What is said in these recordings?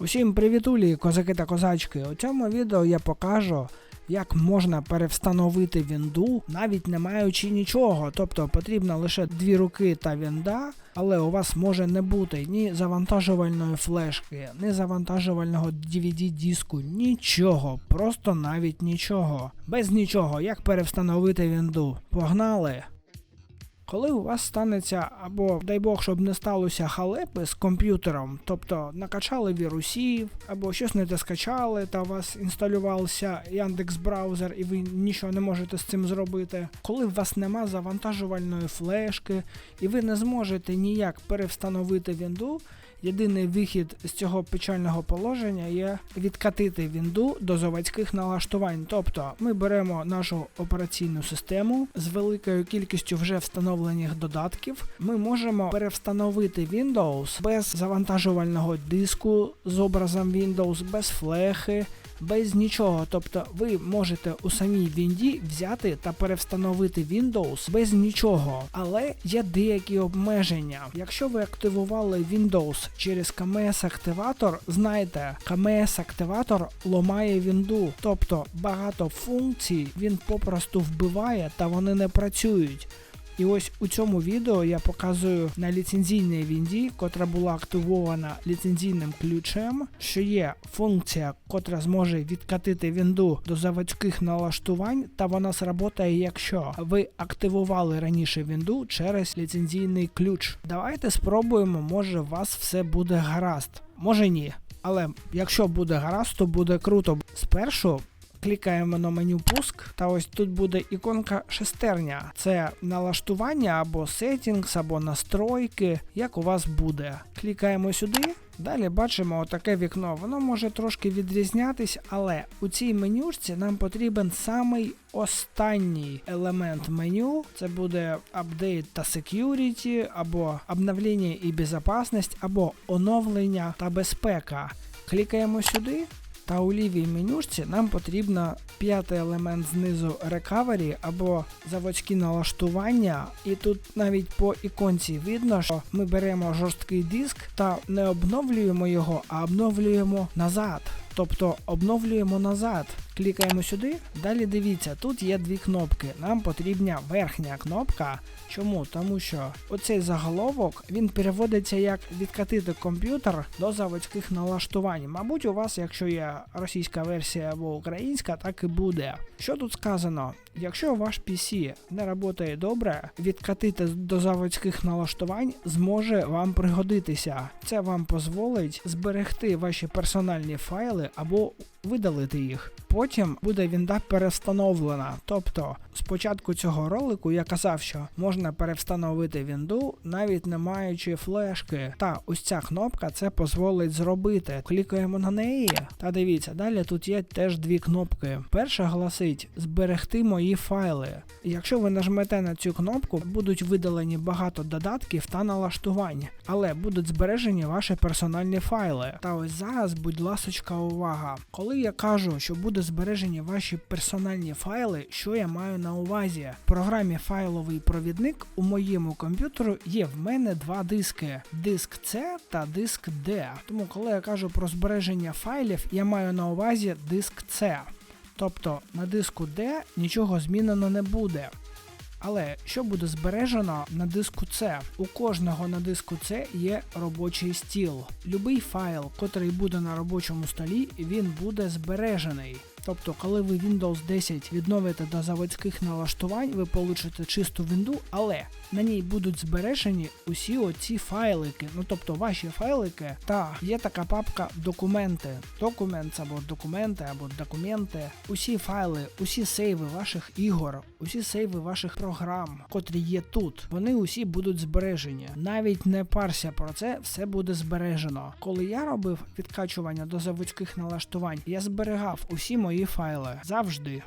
Усім привітулі, козаки та козачки. У цьому відео я покажу, як можна перевстановити вінду, навіть не маючи нічого. Тобто потрібно лише дві руки та вінда, але у вас може не бути ні завантажувальної флешки, ні завантажувального DVD-диску, нічого, просто навіть нічого. Без нічого, як перевстановити вінду. Погнали! Коли у вас станеться, або дай Бог, щоб не сталося халепи з комп'ютером, тобто накачали вірусів, або щось не те скачали, та у вас інсталювався Яндекс браузер, і ви нічого не можете з цим зробити. Коли у вас нема завантажувальної флешки, і ви не зможете ніяк перевстановити вінду, Єдиний вихід з цього печального положення є відкатити вінду до заводських налаштувань. Тобто ми беремо нашу операційну систему з великою кількістю вже встановлених додатків. Ми можемо перевстановити Windows без завантажувального диску з образом Windows, без флехи. Без нічого, тобто ви можете у самій Вінді взяти та перевстановити Windows без нічого, але є деякі обмеження. Якщо ви активували Windows через KMS-активатор, знайте, KMS-активатор ломає вінду, тобто багато функцій він попросту вбиває та вони не працюють. І ось у цьому відео я показую на ліцензійній вінді, котра була активована ліцензійним ключем, що є функція, котра зможе відкатити вінду до заводських налаштувань, та вона сработає, якщо ви активували раніше вінду через ліцензійний ключ. Давайте спробуємо, може у вас все буде гаразд. Може ні. Але якщо буде гаразд, то буде круто. Спершу клікаємо на меню пуск, та ось тут буде іконка шестерня. Це налаштування або settings, або настройки, як у вас буде. Клікаємо сюди. Далі бачимо отаке вікно. Воно може трошки відрізнятись, але у цій менюшці нам потрібен самий останній елемент меню. Це буде update та security, або обновлення і безпечність, або оновлення та безпека. Клікаємо сюди. Та у лівій менюшці нам потрібно п'ятий елемент знизу Recovery або заводські налаштування. І тут навіть по іконці видно, що ми беремо жорсткий диск та не обновлюємо його, а обновлюємо назад. Тобто обновлюємо назад. Клікаємо сюди. Далі дивіться, тут є дві кнопки. Нам потрібна верхня кнопка. Чому? Тому що оцей заголовок він переводиться як відкатити комп'ютер до заводських налаштувань. Мабуть, у вас, якщо є російська версія або українська, так і буде. Що тут сказано? Якщо ваш PC не працює добре, відкатити до заводських налаштувань зможе вам пригодитися. Це вам дозволить зберегти ваші персональні файли або видалити їх. Потім буде вінда перевстановлена. Тобто, спочатку цього ролику я казав, що можна перевстановити вінду, навіть не маючи флешки. Та ось ця кнопка це дозволить зробити. Клікаємо на неї. Та дивіться, далі тут є теж дві кнопки. Перша гласить зберегти мої файли. Якщо ви нажмете на цю кнопку, будуть видалені багато додатків та налаштувань, але будуть збережені ваші персональні файли. Та ось зараз, будь ласочка, увага. Коли я кажу, що буде збережені ваші персональні файли, що я маю на увазі? В програмі файловий провідник у моєму комп'ютеру є в мене два диски: диск C та диск D. Тому, коли я кажу про збереження файлів, я маю на увазі диск C. Тобто на диску D нічого змінено не буде. Але що буде збережено на диску C? У кожного на диску C є робочий стіл. Любий файл, котрий буде на робочому столі, він буде збережений. Тобто, коли ви Windows 10 відновите до заводських налаштувань, ви получите чисту вінду, але на ній будуть збережені усі оці файлики, ну тобто ваші файлики, та є така папка документи, документ або документи, або документи, усі файли, усі сейви ваших ігор, усі сейви ваших програм, котрі є тут, вони усі будуть збережені. Навіть не парся про це, все буде збережено. Коли я робив відкачування до заводських налаштувань, я зберігав усі мої файли завжди.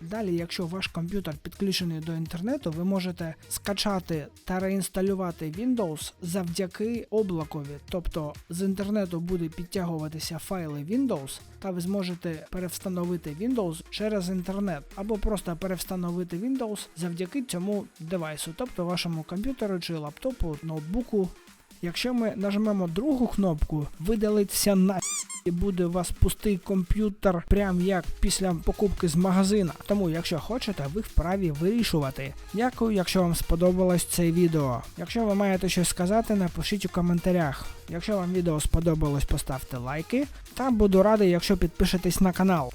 Далі, якщо ваш комп'ютер підключений до інтернету, ви можете скачати та реінсталювати Windows завдяки облакові. Тобто з інтернету буде підтягуватися файли Windows, та ви зможете перевстановити Windows через інтернет, або просто перевстановити Windows завдяки цьому девайсу, тобто вашому комп'ютеру чи лаптопу, ноутбуку. Якщо ми нажмемо другу кнопку, видалиться на і буде у вас пустий комп'ютер, прям як після покупки з магазина. Тому, якщо хочете, ви вправі вирішувати. Дякую, якщо вам сподобалось це відео. Якщо ви маєте щось сказати, напишіть у коментарях. Якщо вам відео сподобалось, поставте лайки. Та буду радий, якщо підпишетесь на канал.